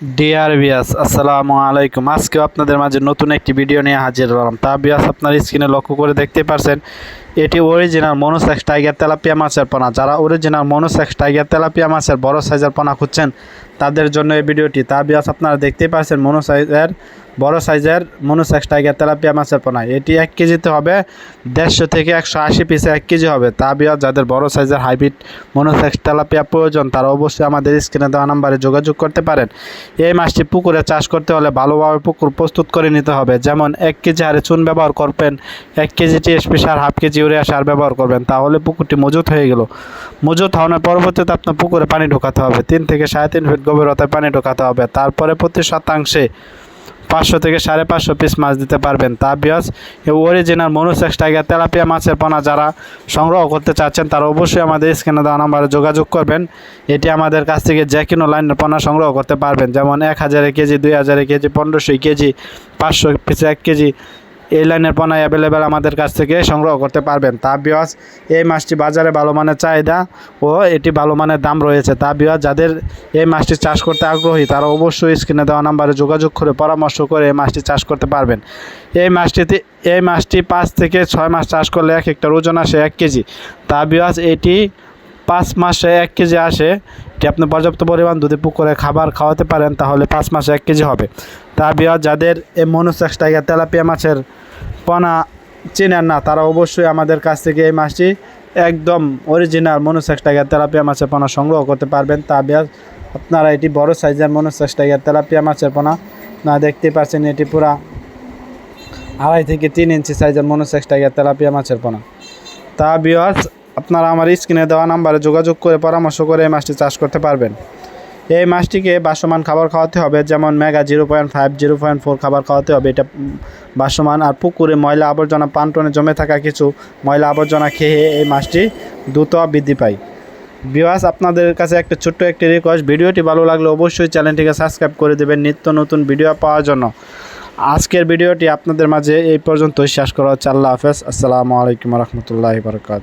Deer বিয়াস আসসালামু আলাইকুম। আজকেও আপনাদের মাঝে নতুন একটি ভিডিও নিয়ে হাজির হলাম। তা বিয়াস আপনার স্ক্রিনে লক্ষ্য করে দেখতে পারছেন এটি অরিজিনাল মনোসেক্স টাইগার তেলাপিয়া মাছের পোনা। যারা অরিজিনাল মনোসেক্স টাইগার তেলাপিয়া মাছের বড় সাইজের পোনা খুঁজছেন, তাদের জন্য এই ভিডিওটি। তা বিয়াস আপনারা দেখতেই পাচ্ছেন মনো সাইজের বড় সাইজের মনোসেক্স টাইগার তেলাপিয়া মাছের পোনা। এটি এক কেজিতে হবে দেড়শো থেকে একশো আশি পিসে এক কেজি হবে। তা বিয়াস যাদের বড় সাইজের হাইব্রিড মনোসেক্স তেলাপিয়া প্রয়োজন, তারা অবশ্যই আমাদের স্ক্রিনে দেওয়া নাম্বারে যোগাযোগ করতে পারেন। এই মাছটি পুকুরে চাষ করতে হলে ভালোভাবে পুকুর প্রস্তুত করে নিতে হবে। যেমন, এক কেজি হারে চুন ব্যবহার করবেন, এক কেজি সার হাফ কেজি ইউরিয়া সার ব্যবহার করবেন, তাহলে পুকুরটি মজুত হয়ে গেল। মজুত হওয়ার পরবর্তীতে আপনার পুকুরে পানি ঢোকাতে হবে। তিন থেকে সাড়ে তিন ফিট গভীরতায় পানি ঢোকাতে হবে। তারপরে প্রতি শতাংশে পাঁচশো থেকে সাড়ে পাঁচশো পিস মাছ দিতে পারবেন। তা বিয়াস অরিজিনাল মনুসেক্স টাইগার তেলাপিয়া মাছের পোনা যারা সংগ্রহ করতে চাচ্ছেন, তারা অবশ্যই আমাদের স্ক্রিনে দেওয়া নাম্বারে যোগাযোগ করবেন। এটি আমাদের কাছ থেকে যে কোনো লাইনের পোনা সংগ্রহ করতে পারবেন। যেমন এক হাজারে কেজি, দুই হাজারে কেজি, পনেরোশো কেজি, পাঁচশো পিস এক কেজি এই লাইনের পোনা অ্যাভেলেবেল আমাদের কাছ থেকে সংগ্রহ করতে পারবেন। তা বিয়াস এই মাছটি বাজারে ভালো মানের চাহিদা ও এটি ভালো মানের দাম রয়েছে। তা বিয়াস যাদের এই মাছটি চাষ করতে আগ্রহী, তারা অবশ্যই স্ক্রিনে দেওয়া নাম্বারে যোগাযোগ করে পরামর্শ করে এই মাছটি চাষ করতে পারবেন। এই মাছটিতে, এই মাছটি পাঁচ থেকে ছয় মাস চাষ করলে এক একটা ওজন আসে এক কেজি। তা বিয়াস এটি পাঁচ মাসে এক কেজি আসে। এটি আপনি পর্যাপ্ত পরিমাণ দুধে পুকুরে খাবার খাওয়াতে পারেন, তাহলে পাঁচ মাসে এক কেজি হবে। তা বিয়াস যাদের এই টাইগার তেলাপিয়া মাছের পোনা চেনেন না, তারা অবশ্যই আমাদের কাছ থেকে এই মাছটি একদম অরিজিনাল টাইগার তেলাপিয়া মাছের পোনা সংগ্রহ করতে পারবেন। তা বিয়াস আপনারা এটি বড় সাইজের টাইগার তেলাপিয়া মাছের পোনা না দেখতে পাচ্ছেন, এটি পুরা আড়াই থেকে তিন ইঞ্চি সাইজের টাইগার তেলাপিয়া মাছের পোনা। তা আপনারা আমার স্ক্রিনে দেওয়া নাম্বারে যোগাযোগ করে পরামর্শ করে এই মাছটি চাষ করতে পারবেন। এই মাছটিকে বাসমান খাবার খাওয়াতে হবে, যেমন mega zero point five, zero point four খাবার খাওয়াতে হবে। এটা বাসমান আর পুকুরে ময়লা আবর্জনা পান্টনে জমে থাকা কিছু ময়লা আবর্জনা খেয়ে এই মাছটি দ্রুত বৃদ্ধি পায়। বিওয়াস আপনাদের কাছে একটা ছোট্ট একটি রিকোয়েস্ট ভিডিওটি ভালো লাগলে অবশ্যই চ্যানেলটিকে সাবস্ক্রাইব করে দেবেন নিত্য নতুন ভিডিও পাওয়ার জন্য। আজকের ভিডিওটি আপনাদের মাঝে এই পর্যন্তই। শেষ করা হচ্ছে। আল্লাহ হাফেজ। আসসালামু আলাইকুম রহমতুল্লাহ বরকাত